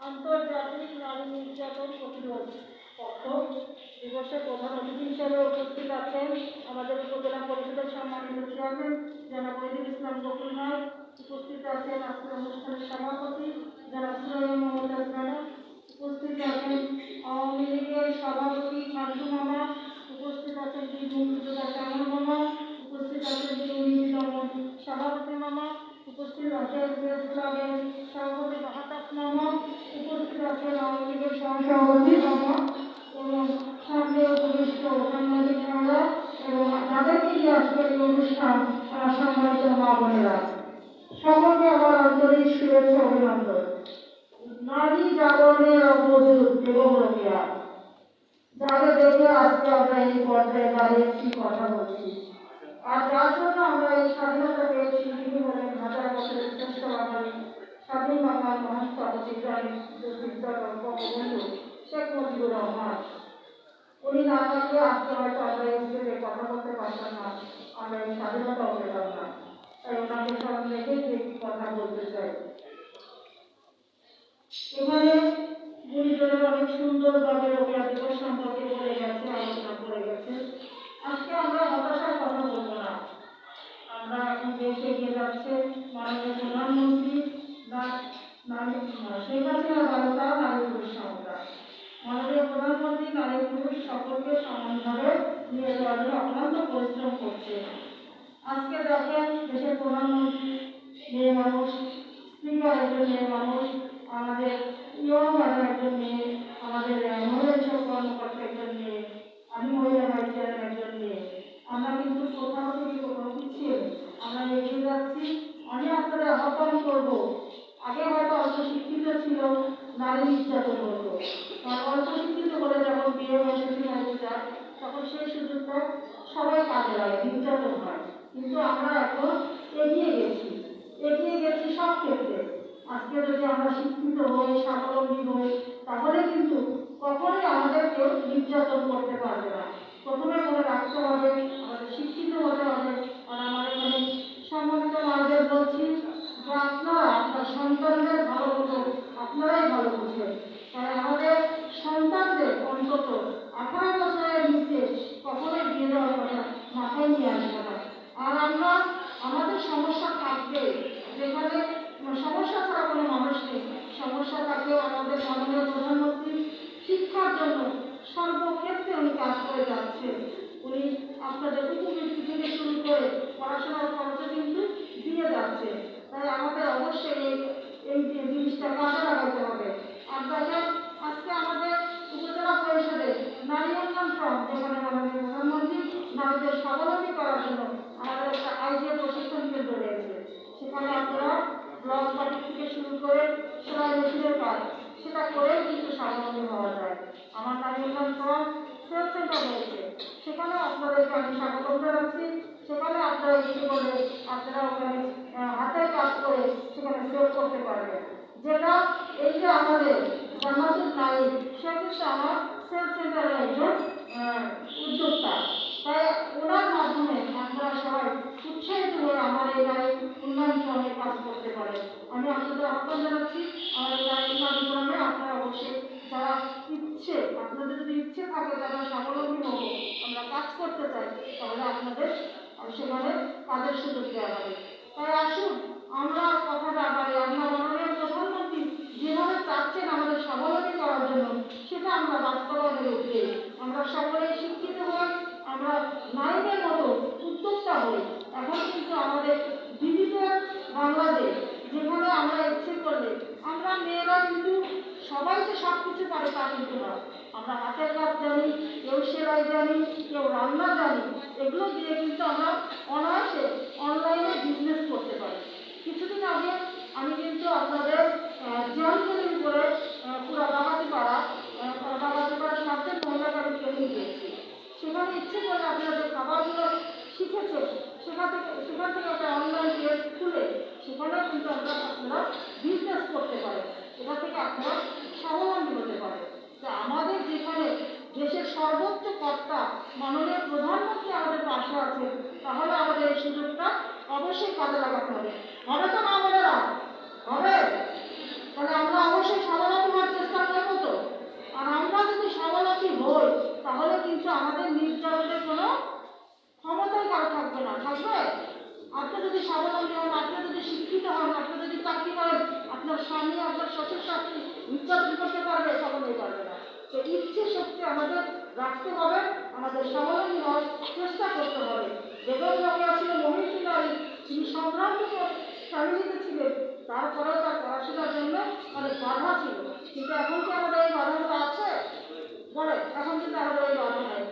আন্তর্জাতিক নারী নির্যাতন প্রতিরোধ পক্ষ দিবসের প্রধান অতিথি হিসেবে উপস্থিত আছেন আমাদের উপজেলা পরিষদের সম্মানিত চেয়ারম্যান, জনাব ওহিদুল ইসলাম বকুল উপস্থিত আছেন আজকের অনুষ্ঠানের সভাপতি, জনাব সুরাইয়া মমতাজ ম্যাডাম উপস্থিত আছেন আওয়ামী লীগের সভাপতি শান্তু মামা। উপস্থিত আছেন মুক্তিযোদ্ধা শ্যামল মামা। উপস্থিত আছেন এবং সামনে নিয়ে আজকের এই অনুষ্ঠান সম্মানিত মা বোনেরা। সকলকে আমার আন্তরিক নারী জাগরণের অগ্রদূত এবং রোকেয়া যাদের দেখে আজকে আমরা এই পর্যায়ে দাঁড়িয়েছি কথা বলছি। আর যার জন্য আমরা এই স্বাধীনতা পেয়েছি তিনি হলেন বছরের শ্রেষ্ঠ বাঙালি স্বাধীন বাংলার মহান স্থপতি প্রাণী বঙ্গবন্ধু শেখ মুজিবুর রহমান। উনি না থাকলে আজকে হয়তো আমরা এই স্টেজে কথা বলতে পারতাম না। আমরা এই স্বাধীনতাও পেতাম না তাই ওনাকে স্মরণ রেখেই একটি কথা বলতে চাই। এখানে গুরুজনের অনেক সুন্দরভাবে রোকেয়া দিবস সম্পর্কে বলে গেছে, আলোচনা করে গেছে। আজকে আমরা হতাশার কথা বলব না। আমরা এখন দেশ এগিয়ে যাচ্ছে মাননীয় প্রধানমন্ত্রী শেখ হাসিনা বার্তা নারী পুরুষ সমতা মাননীয় প্রধানমন্ত্রী নারী পুরুষ সকলকে সমানভাবে নিয়ে যাওয়ার জন্য অক্লান্ত পরিশ্রম করছে। আজকে দেখেন দেশের প্রধানমন্ত্রী, মেয়ে মানুষ স্পিকার একজন মেয়ে মানুষ, আমাদের ইয়ো ম্যাডাম একজন মেয়ে, আমাদের মহিলা বিষয়ক কর্মকর্তা একজন মেয়ে, আমি মহিলা ভাইস চেয়ারম্যান একজন মেয়ে। আমরা কিন্তু কোথাও থেকে নেই। আমরা এগিয়ে যাচ্ছি। আমি আপনাদের আহ্বান করব। আগে হয়তো অল্প শিক্ষিত ছিল, নারী নির্যাতন হতো। আর অল্প শিক্ষিত বলে যখন বিয়ে হয়ে শ্বশুর তখন সেই সুযোগটা সবাই কাজে লাগে, নির্যাতন হয়। কিন্তু আমরা এখন এগিয়ে গেছি। এগিয়ে গেছি সব ক্ষেত্রে। আজকে যদি আমরা শিক্ষিত হই, স্বাবলম্বী হই, তাহলে কিন্তু কখনোই আমাদের কেউ নির্যাতন করতে পারবে না। প্রথমে মনে রাখতে হবে, আমাদের শিক্ষিত হতে হবে আর আমার এখানে সম্মানিত মাদের বলছি যে আপনারা আপনার সন্তানদের ভালো মতো আপনারাই ভালো বুঝবেন তাই আমাদের সন্তানদের অন্তত আঠারো বছরের নিচে কখনোই বিয়ে দেওয়ার কথা মাথায় নিয়ে আসবে না আর আমরা আমাদের সমস্যা থাকবে যেখানে সমস্যা ছাড়া কোনো মানুষ নেই সমস্যা থাকলেও আমাদের মাননীয় প্রধানমন্ত্রী শিক্ষার জন্য সর্বক্ষেত্রে উনি কাজ করে যাচ্ছেন। উনি আপনাদের উপবৃত্তি থেকে শুরু করে পড়াশোনার খরচও কিন্তু দিয়ে যাচ্ছে তাই আমাদের অবশ্যই এই এই জিনিসটা কাজে লাগাতে হবে। আর দেখেন আজকে আমাদের উপজেলা পরিষদে নারী উন্নয়ন ফ্রন্ট যেখানে মাননীয় প্রধানমন্ত্রী নারীদের স্বাবলম্বী করার জন্য আমাদের একটা আইডিয়া প্রশিক্ষণ কেন্দ্র রয়েছে। সেখানে আপনারা ব্লক পার্টি থেকে শুরু করে সেলাই মেশিনের কাজ, সেটা করেই কিন্তু স্বাবলম্বী হওয়া যায়। আমার উন্নয়ন ফ্রন্ট সেলফ সেন্টার সেখানে আপনাদেরকে আমি স্বাগতম জানাচ্ছি। সেখানে আপনারা ইচ্ছে করলে আপনারা ওখানে হাতের কাজ করে সেখানে সেল করতে পারবেন। যেটা এই যে আমাদের জান্নাতুল নারী, সে কিন্তু আমার সেলফ সেন্টারের একজন উদ্যোক্তা। তাই ওনার মাধ্যমে আপনারা সবাই উৎসাহিত হয়ে আমার এই নারী উন্নয়ন ফোনে কাজ করতে পারে। আমি আপনাদের আহ্বান জানাচ্ছি, আমার এই নারী উন্নয়ন আপনারা অবশ্যই যারা ইচ্ছে, আপনাদের যদি ইচ্ছে থাকে যারা স্বাবলম্বী হব আমরা কাজ করতে চাই, তাহলে আপনাদের সেখানে কাজের সুযোগ দেওয়া হবে তাই আসুন, আমরা কথাটা পারি আমরা মাননীয় প্রধানমন্ত্রী যেভাবে চাচ্ছেন আমাদের স্বাবলম্বী করার জন্য, সেটা আমরা বাস্তবায়নের উঠে আমরা সকলেই শিক্ষিত হই আমরা নারীদের মতো উদ্যোক্তা হই এখন কিন্তু আমাদের ডিজিটাল বাংলাদেশ যেখানে আমরা ইচ্ছে করলে আমরা মেয়েরা কিন্তু সবাই সব কিছু পারে তা কিন্তু না আমরা হাতের কাজ জানি কেউ সেলাই জানি কেউ রান্না জানি এগুলো দিয়ে কিন্তু আমরা অনায়াসে অনলাইনে বিজনেস করতে পারি। কিছুদিন আগে আমি কিন্তু আপনাদের উপরে আহ, পুরো বাগাতি পাড়া বাগাতি পাড়া সাবজেক্ট মহিলাকে আমি ট্রেনিং দিয়েছি সেখানে ইচ্ছে করে আপনারা যে খাবারগুলো শিখেছেন সেখান থেকে সেখান থেকে একটা অনলাইন পেজ খুলে সেখানেও কিন্তু আমরা আপনারা বিজনেস করতে পারেন। ওটা থেকে আপনার স্বাবলম্বী হতে পারে। তো আমাদের যেখানে দেশের সর্বোচ্চ কর্তা, মাননীয় প্রধানমন্ত্রী আমাদের পাশে আছেন, তাহলে আমাদের এই সুযোগটা অবশ্যই কাজে লাগাতে হবে। হবে তো না বোনেরা হবে? তাহলে আমরা অবশ্যই স্বাবলম্বী হওয়ার চেষ্টা ইচ্ছে শক্তি আমাদের রাখতে হবে, আমাদের হওয়ার চেষ্টা করতে হবে। বেগম রোকেয়া ছিল মহিষী নারী তিনি সম্ভ্রান্ত ফ্যামিলিতে ছিলেন, তারপরেও তার পড়াশোনার জন্য অনেক বাধা ছিল। কিন্তু এখন কি আমাদের এই বাধাগুলো আছে? বলে এখন কিন্তু আমাদের এই বাধা নেই।